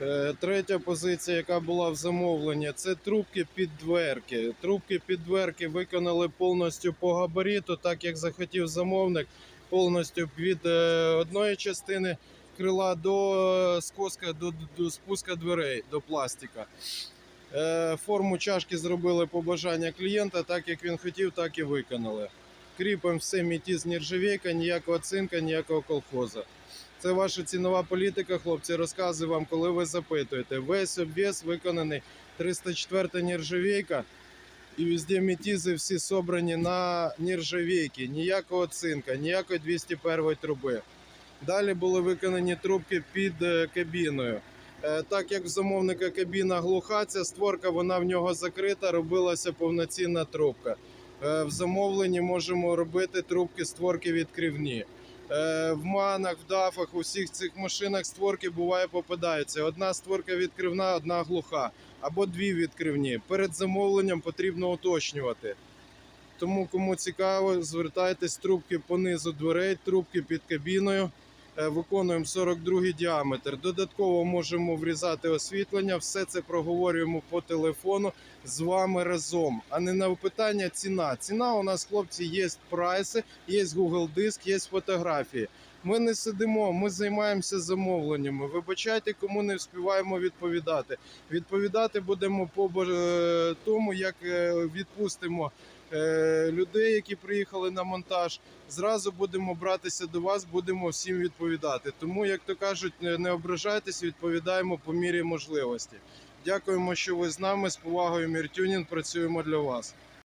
Е, Третя позиція, яка була в замовленні, це трубки під дверки. Трубки під дверки виконали повністю по габариту, так як захотів замовник, повністю від е, одної частини крила до скоска, до, до спуска дверей, до пластика. Е, Форму чашки зробили по бажанню клієнта, так як він хотів, так і виконали. Кріпимо все міті з нержавійка, ніякого цинка, ніякого колхоза. Це ваша цінова політика, хлопці. Розказую вам, коли ви запитуєте. Весь обвес виконаний 304 нержавійка. І везде метізи всі собрані на нержавійки. Ніякого цинка, ніякої 201 труби. Далі були виконані трубки під е, кабіною. Е, Так як в замовника кабіна глуха, ця створка вона в нього закрита, робилася повноцінна трубка. Е, В замовленні можемо робити трубки створки відкривні. Е, В манах, в дафах, у всіх цих машинах створки буває попадаються. Одна створка відкривна, одна глуха, або дві відкривні. Перед замовленням потрібно уточнювати. Тому, кому цікаво, звертайтесь трубки по низу дверей, трубки під кабіною. Е, Виконуємо 42 діаметр. Додатково можемо врізати освітлення. Все це проговорюємо по телефону з вами разом. А не на питання ціна. Ціна у нас, хлопці, є прайси, є Google диск, є фотографії. Ми не сидимо, ми займаємося замовленнями. Вибачайте, кому не вспіваємо відповідати. Відповідати будемо по е, тому, як е, відпустимо е, людей, які приїхали на монтаж. Зразу будемо братися до вас, будемо всім відповідати. Тому, як то кажуть, не не ображайтесь, відповідаємо по мірі можливості. Дякуємо, що ви з нами. З повагою Міртюнін працюємо для вас.